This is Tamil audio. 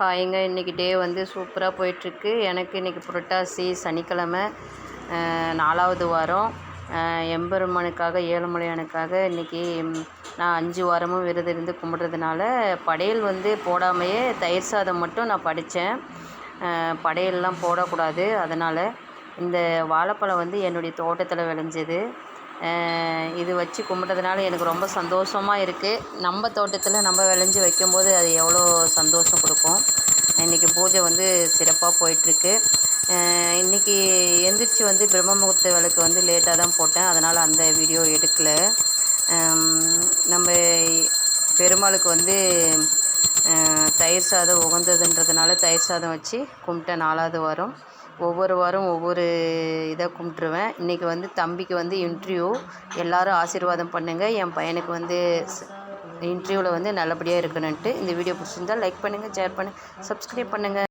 ஹாய்ங்க இன்றைக்கி டே வந்து சூப்பராக போயிட்டுருக்கு. எனக்கு இன்றைக்கி புரட்டாசி சனிக்கிழமை நாலாவது வாரம். எம்பெருமானுக்காக ஏழுமலையானுக்காக இன்றைக்கி நான் அஞ்சு வாரமும் விரதம் இருந்து கும்பிட்றதுனால படையல் வந்து போடாமையே தயிர் சாதம் மட்டும் நான் படித்தேன் படையல்லாம் போடக்கூடாது. அதனால் இந்த வாழைப்பழம் வந்து என்னுடைய தோட்டத்தில் விளைஞ்சது. இது வச்சு கும்பிட்டதுனால எனக்கு ரொம்ப சந்தோஷமாக இருக்குது நம்ம தோட்டத்தில் நம்ம விளைஞ்சி வைக்கும்போது அது எவ்வளோ சந்தோஷம் கொடுக்கும். பூஜை வந்து சிறப்பாக போயிட்டுருக்கு. இன்றைக்கி எந்திரிச்சு வந்து பிரம்ம முகூர்த்த விளக்கு வந்து லேட்டாக தான் போட்டேன். அதனால் அந்த வீடியோ எடுக்கலை. நம்ம பெருமாளுக்கு வந்து தயிர் சாதம் உகந்ததுன்றதுனால தயிர் சாதம் வச்சு கும்பிட்டேன் நாலாவது வாரம். ஒவ்வொரு வாரம் ஒவ்வொரு இதை கும்பிட்ருவேன் இன்றைக்கி வந்து தம்பிக்கு வந்து இன்ட்ரிவியூ எல்லாரும் ஆசீர்வாதம் பண்ணுங்கள் என் பையனுக்கு வந்து இன்டர்வியூவில் வந்து நல்லபடியாக இருக்கணுன்ட்டு இந்த வீடியோ பிடிச்சிருந்தா லைக் பண்ணுங்கள் ஷேர் பண்ணுங்கள் சப்ஸ்கிரைப் பண்ணுங்கள்